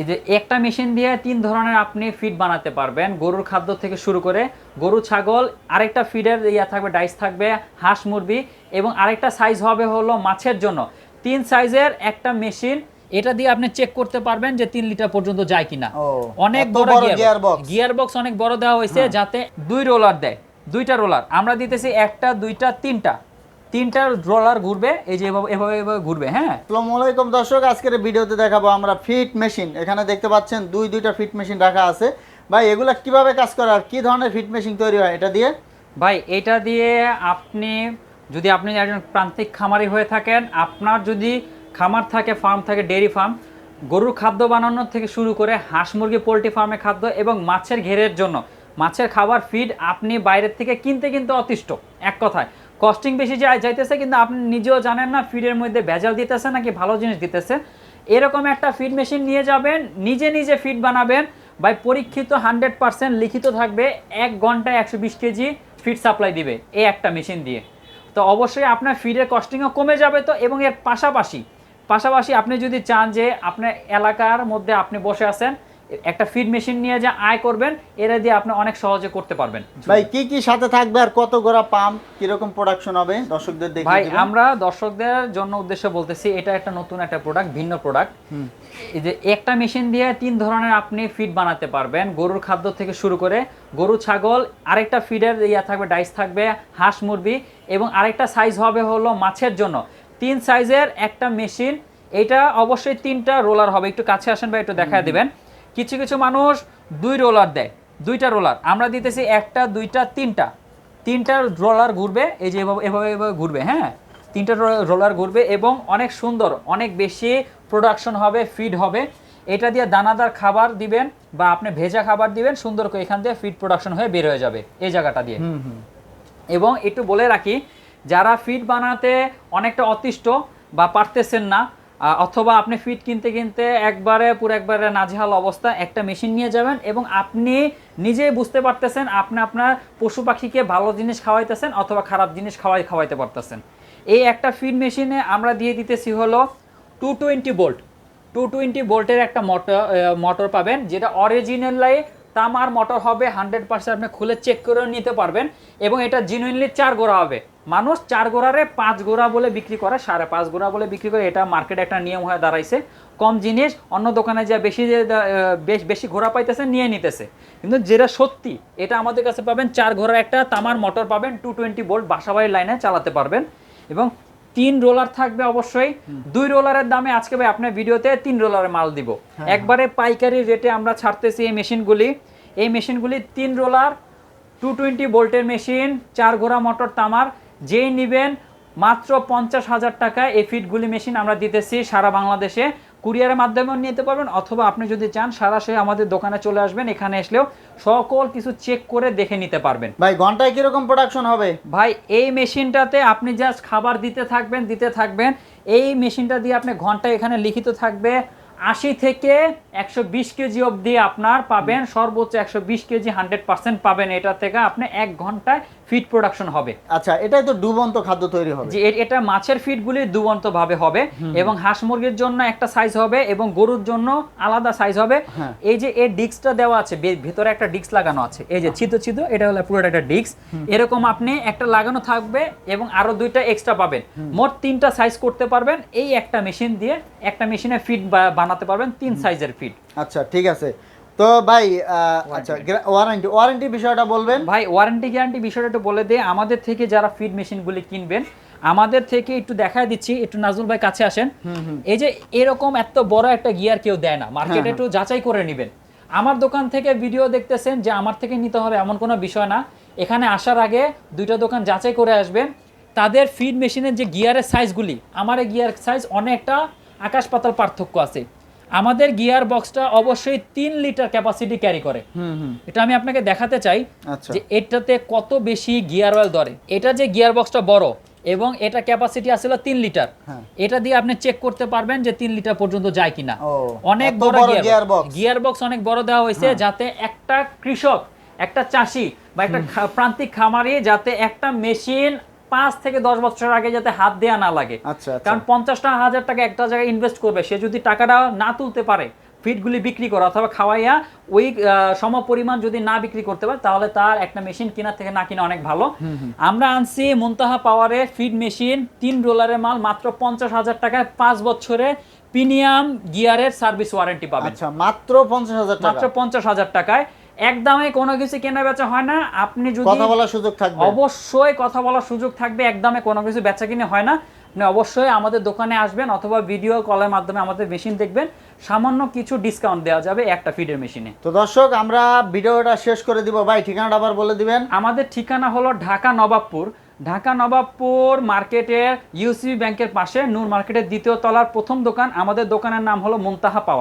এই যে একটা মেশিন দিয়ে তিন ধরনের আপনি ফিড বানাতে পারবেন। গরুর খাদ্য থেকে শুরু করে গরু ছাগল আরেকটা ফিডের ইয়া থাকবে ডাইস থাকবে হাঁস মুরগি এবং আরেকটা সাইজ হবে হলো মাছের জন্য। তিন সাইজের একটা মেশিন এটা দিয়ে আপনি চেক করতে পারবেন যে তিন লিটার পর্যন্ত যায় কিনা। অনেক বড় গিয়ার বক্স অনেক বড় দেওয়া হয়েছে যাতে দুই রোলার দেয় দুইটা রোলার আমরা দিতেছি একটা দুইটা তিনটা। তিনটা রোলার ঘুরবে এই যে এভাবে এভাবে এভাবে ঘুরবে হ্যাঁ? আসসালামু আলাইকুম দর্শক আজকের ভিডিওতে দেখাবো আমরা ফিট মেশিন এখানে দেখতে পাচ্ছেন দুই দুইটা ফিট মেশিন রাখা আছে। ভাই এগুলা কীভাবে কাজ করে আর কি ধরনের ফিট মেশিন তৈরি হয় এটা দিয়ে? ভাই এটা দিয়ে আপনি যদি আপনি একজন প্রান্তিক খামারি হয়ে থাকেন আপনার যদি খামার থাকে ফার্ম থাকে ডেয়ারি ফার্ম গরুর খাদ্য বানানোর থেকে শুরু করে হাঁস মুরগি পোলট্রি ফার্মে খাদ্য এবং মাছের ঘেরের জন্য মাছের খাবার ফিড আপনি বাইরের থেকে কিনতে কিনতে অতিষ্ঠ এক কথায়। কস্টিং বেশি যাইতেছে, কিন্তু আপনি নিজেও জানেন না ফিডের মধ্যে ভেজাল দিতেছে নাকি ভালো জিনিস দিতেছে। এরকম একটা ফিড মেশিন নিয়ে যাবেন, নিজে নিজে ফিড বানাবেন বাই পরীক্ষিত হান্ড্রেড পার্সেন্ট লিখিত থাকবে, এক ঘন্টায় একশো বিশ কেজি ফিড সাপ্লাই দিবে, এই একটা মেশিন দিয়ে। তো অবশ্যই আপনার ফিডের কস্টিংও কমে যাবে তো, এবং এর পাশাপাশি পাশাপাশি আপনি যদি চান যে আপনার এলাকার মধ্যে আপনি বসে আছেন একটা ফিড মেশিন নিয়ে যে আয় করবেন এরা দিয়ে আপনি অনেক সহজে করতে পারবেন। ভাই কি কি সাথে থাকবে আর কত গোড়া পাম্প কীরকম প্রোডাকশন হবে? দর্শকদের ভাই দেখিয়ে দিবেন আমরা দর্শকদের জন্য উদ্দেশ্য বলতেছি এটা একটা নতুন একটা প্রোডাক্ট ভিন্ন প্রোডাক্ট এই যে একটা মেশিন দিয়ে তিন ধরনের আপনি ফিড বানাতে পারবেন। গরুর খাদ্য থেকে শুরু করে গরু ছাগল আরেকটা ফিডের ইয়া থাকবে ডাইস থাকবে হাঁস মুরগি এবং আরেকটা সাইজ হবে হলো মাছের জন্য। তিন সাইজের একটা মেশিন এটা অবশ্যই তিনটা রোলার হবে। একটু কাছে আসেন বা একটু দেখায় দিবেন। কিছু কিছু মানুষ দুই রোলার দেয় দুইটা রোলার। আমরা দিতেছি একটা দুইটা তিনটা। তিনটা রোলার ঘুরবে এই যে এভাবে এভাবে এভাবে ঘুরবে হ্যাঁ? তিনটা রোলার ঘুরবে এবং অনেক সুন্দর অনেক বেশি প্রোডাকশন হবে ফিড হবে। এটা দিয়ে দানাদার খাবার দিবেন বা আপনি ভেজা খাবার দিবেন সুন্দর করে এখান থেকে ফিড প্রোডাকশন হয়ে বের হয়ে যাবে এই জায়গাটা দিয়ে। এবং একটু বলে রাখি যারা ফিড বানাতে অনেকটা অতিষ্ঠ বা পারতেছেন না অথবা আপনি ফিড কিনতে কিনতে একবারে, পুরো একবারে নাজেহাল অবস্থা, একটা মেশিন নিয়ে যাবেন এবং আপনি নিজেই বুঝতে পারতেছেন আপনি আপনার পশু পাখিকে ভালো জিনিস খাওয়াইতেছেন অথবা খারাপ জিনিস খাওয়াই খাওয়াইতে পারতেছেন। এই একটা ফিড মেশিনে আমরা দিয়ে দিতেছি হলো two twenty bolt two twenty বোল্টের একটা মোটর মোটর পাবেন, যেটা অরিজিনালি তামার মোটর হবে হান্ড্রেড পার্সেন্ট আপনি খুলে চেক করে নিতে পারবেন এবং এটা জিনুইনলি চার গোড়া হবে। মানুষ চার গোড়ারে পাঁচ গোড়া বলে বিক্রি করে, সাড়ে পাঁচ গোড়া বলে বিক্রি করে, এটা মার্কেটে একটা নিয়ম হয়ে দাঁড়াইছে। কম জিনিস, অন্য দোকানে যা বেশি বেশ বেশি ঘোড়া পাইতেছে, নিয়ে নিতেছে। কিন্তু যেটা সত্যি, এটা আমাদের কাছে পাবেন, চার ঘোড়ার একটা তামার মোটর পাবেন টু টোয়েন্টি ভোল্ট বাসাবাড়ির লাইনে চালাতে পারবেন এবং তিন রোলার থাকবে অবশ্যই। দুই রোলারের দামে আজকে ভাই আপনার ভিডিওতে তিন রোলারের মাল দিব। একবারে পাইকারি রেটে আমরা ছাড়তেছি এই মেশিনগুলি। এই মেশিনগুলি তিন রোলার টু টোয়েন্টি বোল্টের মেশিন চার ঘোড়া মোটর তামার। যেই নিবেন মাত্র পঞ্চাশ হাজার টাকায় এই ফিটগুলি মেশিন আমরা দিতেছি সারা বাংলাদেশে। কুরিয়ারের মাধ্যমেও নিতে পারবেন অথবা আপনি যদি চান সরাসরি আমাদের দোকানে চলে আসবেন এখানে আসলেও সকল কিছু চেক করে দেখে নিতে পারবেন। ভাই ঘন্টায় কীরকম প্রোডাকশন হবে? ভাই এই মেশিনটাতে আপনি জাস্ট খাবার দিতে থাকবেন দিতে থাকবেন এই মেশিনটা দিয়ে আপনি ঘন্টায় এখানে লিখিত থাকবে আশি থেকে একশো বিশ কেজি অবধি আপনার পাবেন সর্বোচ্চ একশো বিশ কেজি হান্ড্রেড পার্সেন্ট পাবেন। এটা থেকে আপনি এক ঘন্টায় ফিড প্রোডাকশন হবে। আচ্ছা এটাই তো ডুবন্ত খাদ্য তৈরি হবে। এটা মাছের ফিডগুলি দুবন্ত ভাবে হবে এবং হাঁস মুরগির জন্য একটা সাইজ হবে এবং গরুর জন্য আলাদা সাইজ হবে। হ্যাঁ। এই যে এই ডিস্কটা দেওয়া আছে ভেতরে একটা ডিস্ক লাগানো আছে। এই যে ছিদ্র ছিদ্র এটা হলো পুরোটা একটা ডিস্ক। এরকম আপনি একটা লাগানো থাকবে এবং আরও দুইটা এক্সট্রা পাবেন। মোট তিনটা সাইজ করতে পারবেন। এই একটা মেশিন দিয়ে একটা মেশিনে ফিড বানাতে পারবেন তিন সাইজের ফিড আচ্ছা ঠিক আছে। তো ভাই আচ্ছা ওয়ারেন্টি ওয়ারেন্টি বিষয়টা বলবেন? ভাই ওয়ারেন্টি গ্যারান্টি বিষয়টা একটু বলে দিয়ে আমাদের থেকে যারা ফিড মেশিনগুলি কিনবেন আমাদের থেকে একটু দেখায় দিচ্ছি। একটু নাজুল ভাই কাছে আসেন। এই যে এরকম এত বড় একটা গিয়ার কেউ দেয় না। মার্কেটে হ্যাঁ, একটু যাচাই করে নেবেন। আমার দোকান থেকে ভিডিও দেখতেছেন যে আমার থেকে নিতে হবে এমন কোনো বিষয় না। এখানে আসার আগে দুইটা দোকান যাচাই করে আসবেন। তাদের ফিড মেশিনের যে গিয়ারের সাইজগুলি আমার গিয়ার সাইজ অনেকটা আকাশ পাতাল পার্থক্য আছে। আমাদের গিয়ার বক্সটা অবশ্যই তিন লিটার ক্যাপাসিটি ক্যারি করে। এটা আমি আপনাকে দেখাতে চাই আচ্ছা। যে এটাতে কত বেশি গিয়ার অয়েল ধরে। এটা যে গিয়ার বক্সটা বড় এবং এটা ক্যাপাসিটি আসলে তিন লিটার। হ্যাঁ। এটা দিয়ে আপনি চেক করতে পারবেন যে তিন লিটার পর্যন্ত যায় কিনা। অনেক বড় গিয়ার হ্যাঁ। গিয়ার বক্স অনেক বড় দেওয়া হয়েছে যাতে একটা কৃষক একটা চাষি বা একটা প্রান্তিক খামারি যাতে একটা মেশিন পাঁচ থেকে দশ বছর আগে যাতে হাত দেয়া না লাগে। আচ্ছা আচ্ছা। কারণ পঞ্চাশটা হাজার টাকা একটা জায়গায় ইনভেস্ট করবে। সে যদি টাকাটা না তুলতে পারে ফিডগুলি বিক্রি করা অথবা খাওয়াইয়া ওই সম পরিমাণ যদি না বিক্রি করতে পারে তাহলে তার একটা মেশিন কেনার থেকে না কিনা অনেক ভালো। আমরা আনছি মুনতাহা পাওয়ারের ফিড মেশিন তিন ডলারের মাল মাত্র পঞ্চাশ হাজার টাকায় পাঁচ বছরে প্রিমিয়াম গিয়ারের সার্ভিস ওয়ারেন্টি পাবেন। আচ্ছা মাত্র পঞ্চাশ হাজার মাত্র পঞ্চাশ হাজার টাকায়। একদমে কোনো কিছু কেনা বেচা হয় না। আপনি যদি কথা বলার সুযোগ থাকবে। অবশ্যই কথা বলার সুযোগ থাকবে একদমে কোনো কিছু বেচা কিনে হয় না। আপনি অবশ্যই আমাদের দোকানে আসবেন অথবা ভিডিও কলের মাধ্যমে আমাদের মেশিন দেখবেন। সামান্য কিছু ডিসকাউন্ট দেওয়া যাবে একটা ফিডের মেশিনে তো দর্শক আমরা ভিডিওটা শেষ করে দিব। ভাই ঠিকানাটা আবার বলে দিবেন। আমাদের ঠিকানা হলো ঢাকা নবাবপুর। ঢাকা নবাবপুর মার্কেটের ইউসিবি ব্যাংকের পাশে নূর মার্কেটের দ্বিতীয় তলার প্রথম দোকান। আমাদের দোকানের নাম হলো মুনতাহা পাওয়ার।